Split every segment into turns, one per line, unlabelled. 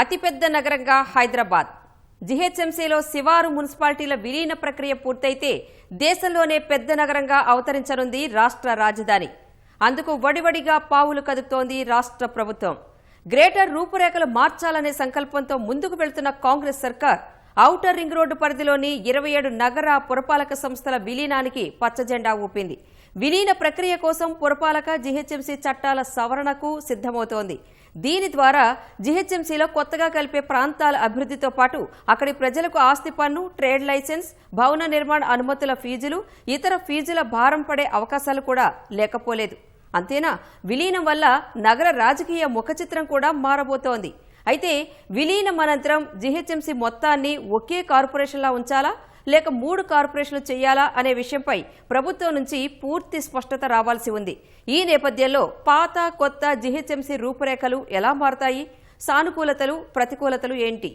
అతిపెద్ద నగరంగా హైదరాబాద్. జిహెచ్ఎంసీలో శివారు మున్సిపాలిటీల విలీన ప్రక్రియ పూర్తయితే దేశంలోనే పెద్ద నగరంగా అవతరించనుంది రాష్ట్ర రాజధాని. అందుకు వడివడిగా పావులు కదుపుతోంది రాష్ట్ర ప్రభుత్వం. గ్రేటర్ రూపురేఖలు మార్చాలనే సంకల్పంతో ముందుకు వెళ్తున్న కాంగ్రెస్ సర్కార్ ఔటర్ రింగ్ రోడ్డు పరిధిలోని ఇరవై ఏడు నగర పురపాలక సంస్థల విలీనానికి పచ్చజెండా ఊపింది. విలీన ప్రక్రియ కోసం పురపాలక జీహెచ్ఎంసీ చట్టాల సవరణకు సిద్ధమవుతోంది. దీని ద్వారా జీహెచ్ఎంసీలో కొత్తగా కలిపే ప్రాంతాల అభివృద్ధితో పాటు అక్కడి ప్రజలకు ఆస్తి పన్ను ట్రేడ్ లైసెన్స్ భవన నిర్మాణ అనుమతుల ఫీజులు ఇతర ఫీజుల భారం పడే అవకాశాలు కూడా లేకపోలేదు. అంతేనా? విలీనం వల్ల నగర రాజకీయ ముఖచిత్రం కూడా మారబోతోంది. అయితే విలీనం అనంతరం జీహెచ్ఎంసీ మొత్తాన్ని ఒకే కార్పొరేషన్లా ఉంచాలా? లేక మూడు కార్పొరేషన్లు చేయాలా అనే విషయంపై ప్రభుత్వం నుంచి పూర్తి స్పష్టత రావాల్సి ఉంది. ఈ నేపథ్యంలో పాత కొత్త జీహెచ్ఎంసీ రూపురేఖలు ఎలా మారతాయి? సానుకూలతలు ప్రతికూలతలు ఏంటి?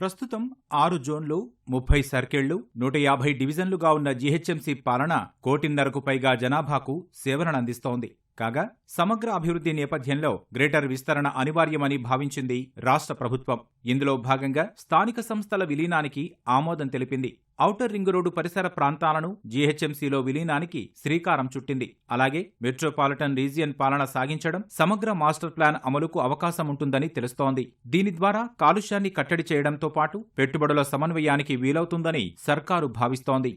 ప్రస్తుతం ఆరు జోన్లు ముప్పై సర్కిళ్ళు నూట యాభై డివిజన్లుగా ఉన్న జీహెచ్ఎంసీ పాలన కోటిన్నరకు పైగా జనాభాకు సేవలను అందిస్తోంది. కాగా సమగ్ర అభివృద్ధి నేపథ్యంలో గ్రేటర్ విస్తరణ అనివార్యమని భావించింది రాష్ట్ర ప్రభుత్వం. ఇందులో భాగంగా స్థానిక సంస్థల విలీనానికి ఆమోదం తెలిపింది. ఔటర్ రింగ్ రోడ్డు పరిసర ప్రాంతాలను జీహెచ్ఎంసీలో విలీనానికి శ్రీకారం చుట్టింది. అలాగే మెట్రోపాలిటన్ రీజియన్ పాలన సాగించడం సమగ్ర మాస్టర్ ప్లాన్ అమలుకు అవకాశం ఉంటుందని తెలుస్తోంది. దీని ద్వారా కాలుష్యాన్ని కట్టడి చేయడంతో పాటు పెట్టుబడుల సమన్వయానికి వీలవుతుందని సర్కారు భావిస్తోంది.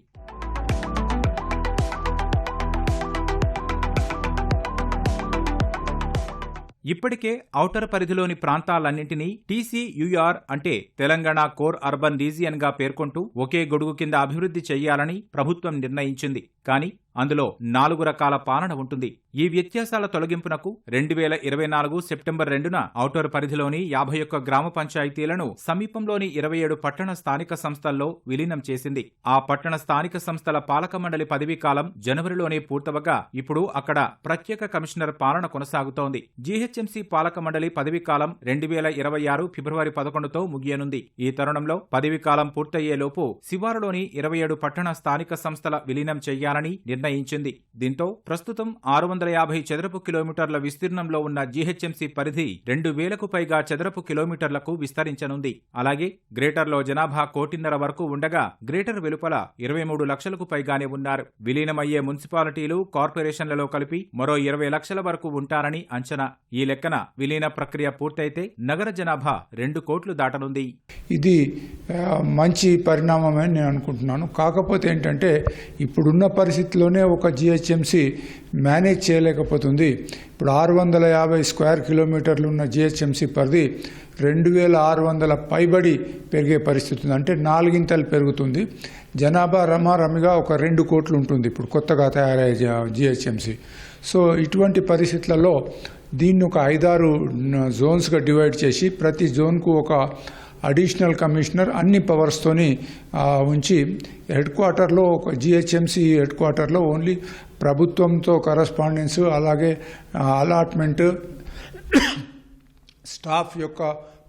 ఇప్పటికే ఔటర్ పరిధిలోని ప్రాంతాలన్నింటినీ టీసీయూఆర్ అంటే తెలంగాణ కోర్ అర్బన్ రీజియన్గా పేర్కొంటూ ఒకే గొడుగు కింద అభివృద్ధి చేయాలని ప్రభుత్వం నిర్ణయించింది. కానీ అందులో నాలుగు రకాల పాలన ఉంటుంది. ఈ వ్యత్యాసాల తొలగింపునకు రెండు వేల ఇరవై నాలుగు సెప్టెంబర్ రెండున ఔటర్ పరిధిలోని యాభై ఒక్క గ్రామ పంచాయతీలను సమీపంలోని ఇరవై ఏడు పట్టణ స్థానిక సంస్థల్లో విలీనం చేసింది. ఆ పట్టణ స్థానిక సంస్థల పాలక మండలి పదవీ కాలం జనవరిలోనే పూర్తవగా ఇప్పుడు అక్కడ ప్రత్యేక కమిషనర్ పాలన కొనసాగుతోంది. జీహెచ్ఎంసీ పాలక మండలి పదవీ కాలం రెండు వేల ఇరవై ఆరు ఫిబ్రవరి పదకొండుతో ముగియనుంది. ఈ తరుణంలో పదవీ కాలం పూర్తయ్యేలోపు శివారులోని ఇరవై ఏడు పట్టణ స్థానిక సంస్థల విలీనం చేయాలని నిర్ణయించింది. దీంతో ప్రస్తుతం ఆరు వందల యాభై చదరపు కిలోమీటర్ల విస్తీర్ణంలో ఉన్న జీహెచ్ఎంసీ పరిధి రెండు వేలకు పైగా చదరపు కిలోమీటర్లకు విస్తరించనుంది. అలాగే గ్రేటర్లో జనాభా కోటిన్నర వరకు ఉండగా గ్రేటర్ వెలుపల ఇరవై మూడు లక్షలకు పైగానే ఉన్నారు. విలీనమయ్యే మున్సిపాలిటీలు కార్పొరేషన్లలో కలిపి మరో ఇరవై లక్షల వరకు ఉంటారని అంచనా. ఈ లెక్కన విలీన ప్రక్రియ పూర్తయితే నగర జనాభా రెండు కోట్లు దాటనుంది.
ఇది మంచి పరిణామమే నేను అనుకుంటున్నాను. కాకపోతే ఏంటంటే ఇప్పుడున్న పరిస్థితిలోనే ఒక జిహెచ్ఎంసి మేనేజ్ చేయలేకపోతుంది. ఇప్పుడు ఆరు వందల యాభై స్క్వేర్ కిలోమీటర్లు ఉన్న జిహెచ్ఎంసి పరిధి రెండు వేల ఆరు వందల పైబడి పెరిగే పరిస్థితి ఉంది. అంటే నాలుగింతలు పెరుగుతుంది. జనాభా రమారమిగా ఒక రెండు కోట్లు ఉంటుంది ఇప్పుడు కొత్తగా తయారయ్యే జిహెచ్ఎంసి. సో ఇటువంటి పరిస్థితులలో దీన్ని ఒక ఐదారు జోన్స్గా డివైడ్ చేసి ప్రతి జోన్కు ఒక అడిషనల్ కమిషనర్ అన్ని పవర్స్తోని ఉంచి హెడ్ క్వార్టర్లో ఒక జిహెచ్ఎంసీ హెడ్ క్వార్టర్లో ఓన్లీ ప్రభుత్వంతో కరస్పాండెన్స్ అలాగే అలాట్మెంట్ స్టాఫ్ యొక్క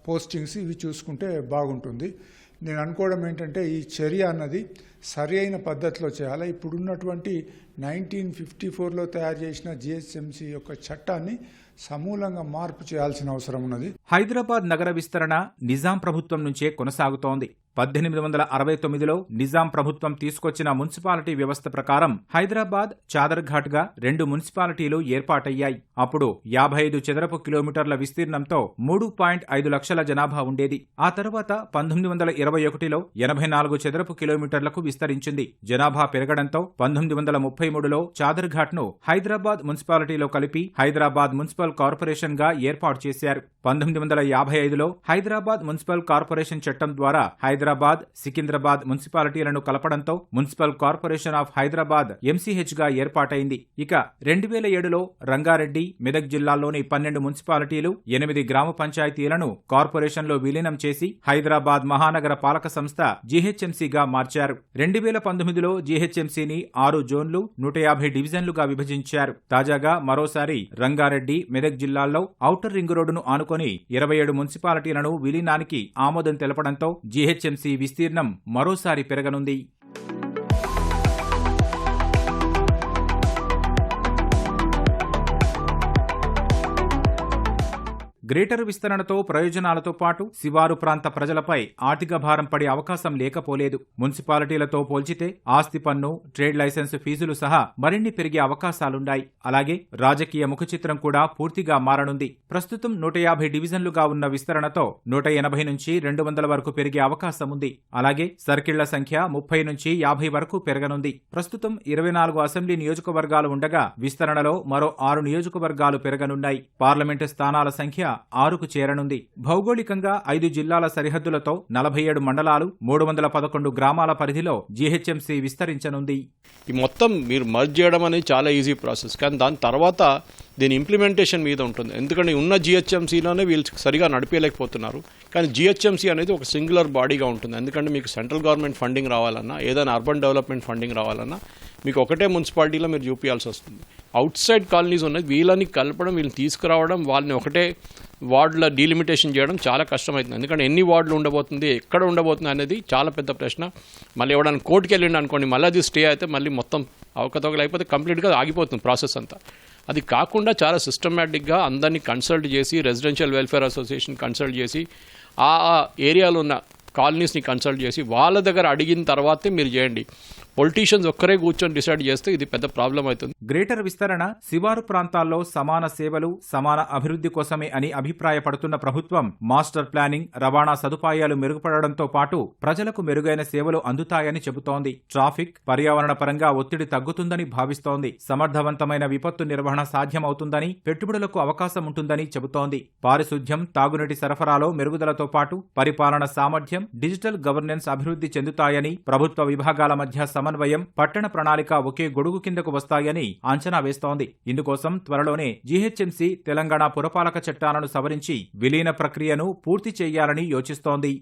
పోస్టింగ్స్ ఇవి చూసుకుంటే బాగుంటుంది. నేను అనుకోవడం ఏంటంటే ఈ చర్య అన్నది సరి అయిన పద్ధతిలో చేయాలి. ఇప్పుడున్నటువంటి నైన్టీన్ ఫిఫ్టీ ఫోర్లో తయారు చేసిన జిహెచ్ఎంసి యొక్క చట్టాన్ని సమూలంగా మార్పు చేయాల్సిన అవసరం ఉన్నది.
హైదరాబాద్ నగర విస్తరణ నిజాం ప్రభుత్వం నుంచే కొనసాగుతోంది. పద్దెనిమిది వందల అరవై తొమ్మిదిలో నిజాం ప్రభుత్వం తీసుకొచ్చిన మున్సిపాలిటీ వ్యవస్థ ప్రకారం హైదరాబాద్ చాదర్ఘాట్గా రెండు మున్సిపాలిటీలు ఏర్పాటయ్యాయి. అప్పుడు యాభై ఐదు చదరపు కిలోమీటర్ల విస్తీర్ణంతో మూడు పాయింట్ ఐదు లక్షల జనాభా ఉండేది. ఆ తర్వాత పంతొమ్మిది వందల ఇరవై ఒకటిలో ఎనభై నాలుగు చదరపు కిలోమీటర్లకు విస్తరించింది. జనాభా పెరగడంతో పంతొమ్మిది వందల ముప్పై మూడులో చాదర్ఘాట్ను హైదరాబాద్ మున్సిపాలిటీలో కలిపి హైదరాబాద్ మున్సిపల్ మున్సిపల్ కార్పొరేషన్గా ఏర్పాటు చేశారు. పంతొమ్మిది వందల యాభై ఐదులో హైదరాబాద్ మున్సిపల్ కార్పొరేషన్ చట్టం ద్వారా హైదరాబాద్ సికింద్రాబాద్ మున్సిపాలిటీలను కలపడంతో మున్సిపల్ కార్పొరేషన్ ఆఫ్ హైదరాబాద్ ఎంసీహెచ్గా ఏర్పాటైంది. ఇక రెండు వేల ఏడులో రంగారెడ్డి మెదక్ జిల్లాల్లోని పన్నెండు మున్సిపాలిటీలు ఎనిమిది గ్రామ పంచాయతీలను కార్పొరేషన్లో విలీనం చేసి హైదరాబాద్ మహానగర పాలక సంస్థ జీహెచ్ఎంసీగా మార్చారు. రెండు వేల పంతొమ్మిదిలో జీహెచ్ఎంసీని ఆరు జోన్లు నూట యాభై డివిజన్లుగా విభజించారు. తాజాగా మరోసారి రంగారెడ్డి మెదక్ జిల్లాల్లో ఔటర్ రింగ్ రోడ్డును ఆనుకొని ఇరవై ఏడు మున్సిపాలిటీలను విలీనానికి ఆమోదం తెలపడంతో జీహెచ్ఎంసీ విస్తీర్ణం మరోసారి పెరగనుంది. గ్రేటర్ విస్తరణతో ప్రయోజనాలతో పాటు శివారు ప్రాంత ప్రజలపై ఆర్థిక భారం పడే అవకాశం లేకపోలేదు. మున్సిపాలిటీలతో పోల్చితే ఆస్తి పన్ను ట్రేడ్ లైసెన్స్ ఫీజులు సహా మరిన్ని పెరిగే అవకాశాలున్నాయి. అలాగే రాజకీయ ముఖచిత్రం కూడా పూర్తిగా మారనుంది. ప్రస్తుతం నూట యాభై డివిజన్లుగా ఉన్న విస్తరణతో నూట ఎనభై నుంచి రెండు వందల వరకు పెరిగే అవకాశం ఉంది అలాగే సర్కిళ్ళ సంఖ్య ముప్పై నుంచి యాభై వరకు పెరగనుంది. ప్రస్తుతం ఇరవై నాలుగు అసెంబ్లీ నియోజకవర్గాలు ఉండగా విస్తరణలో మరో ఆరు నియోజకవర్గాలు పెరగనున్నాయి. పార్లమెంటు స్థానాల సంఖ్య ఆరుకు చేరనుంది. భౌగోళికంగా ఐదు జిల్లాల సరిహద్దులతో నలభై ఏడు మండలాలు మూడు వందల పదకొండు గ్రామాల పరిధిలో జీహెచ్ఎంసీ విస్తరించనుంది.
ఈ మొత్తం మీరు మర్జ్ చేయడం అనేది చాలా ఈజీ ప్రాసెస్. కానీ దాని తర్వాత దీని ఇంప్లిమెంటేషన్ మీద ఉంటుంది. ఎందుకంటే ఉన్న జిహెచ్ఎంసీలోనే వీళ్ళు సరిగా నడిపేయలేకపోతున్నారు. కానీ జిహెచ్ఎంసీ అనేది ఒక సింగులర్ బాడీగా ఉంటుంది. ఎందుకంటే మీకు సెంట్రల్ గవర్నమెంట్ ఫండింగ్ రావాలన్నా ఏదైనా అర్బన్ డెవలప్మెంట్ ఫండింగ్ రావాలన్నా మీకు ఒకటే మున్సిపాలిటీలో మీరు చూపించాల్సి వస్తుంది. అవుట్ సైడ్ కాలనీస్ ఉన్నాయి వీళ్ళని కలపడం వీళ్ళని తీసుకురావడం వాళ్ళని ఒకటే వార్డుల డీలిమిటేషన్ చేయడం చాలా కష్టమవుతుంది ఎందుకంటే ఎన్ని వార్డులు ఉండబోతుంది ఎక్కడ ఉండబోతుంది అనేది చాలా పెద్ద ప్రశ్న. మళ్ళీ ఎవడన్నా కోర్టుకి వెళ్ళిండి అనుకోండి మళ్ళీ అది స్టే అయితే మళ్ళీ మొత్తం అవకతవకలు అయిపోతే కంప్లీట్గా ఆగిపోతుంది ప్రాసెస్ అంతా. అది కాకుండా చాలా సిస్టమేటిక్గా అందరినీ కన్సల్ట్ చేసి రెసిడెన్షియల్ వెల్ఫేర్ అసోసియేషన్ కన్సల్ట్ చేసి ఆ ఆ ఏరియాలో ఉన్న కాలనీస్ని కన్సల్ట్ చేసి వాళ్ళ దగ్గర అడిగిన తర్వాతే మీరు చేయండి. పొలిటీషియన్స్ ఒక్కరే కూర్చొని డిసైడ్ చేస్తే ఇది పెద్ద ప్రాబ్లం అవుతుంది.
గ్రేటర్ విస్తరణ శివారు ప్రాంతాల్లో సమాన సేవలు సమాన అభివృద్ధి కోసమే అని అభిప్రాయపడుతున్న ప్రభుత్వం మాస్టర్ ప్లానింగ్ రవాణా సదుపాయాలు మెరుగుపడడంతో పాటు ప్రజలకు మెరుగైన సేవలు అందుతాయని చెబుతోంది. ట్రాఫిక్ పర్యావరణ పరంగా ఒత్తిడి తగ్గుతుందని భావిస్తోంది. సమర్థవంతమైన విపత్తు నిర్వహణ సాధ్యమవుతుందని పెట్టుబడులకు అవకాశం ఉంటుందని చెబుతోంది. పారిశుధ్యం తాగునీటి సరఫరాలో మెరుగుదలతో పాటు పరిపాలన సామర్థ్యం డిజిటల్ గవర్నెన్స్ అభివృద్ధి చెందుతాయని ప్రభుత్వ విభాగాల మధ్య సమన్వయం పట్టణ ప్రణాళిక ఒకే గొడుగు కిందకు వస్తాయని అంచనా వేస్తోంది. ఇందుకోసం త్వరలోనే జీహెచ్ఎంసీ తెలంగాణ పురపాలక చట్టాలను సవరించి విలీన ప్రక్రియను పూర్తి చేయాలని యోచిస్తోంది.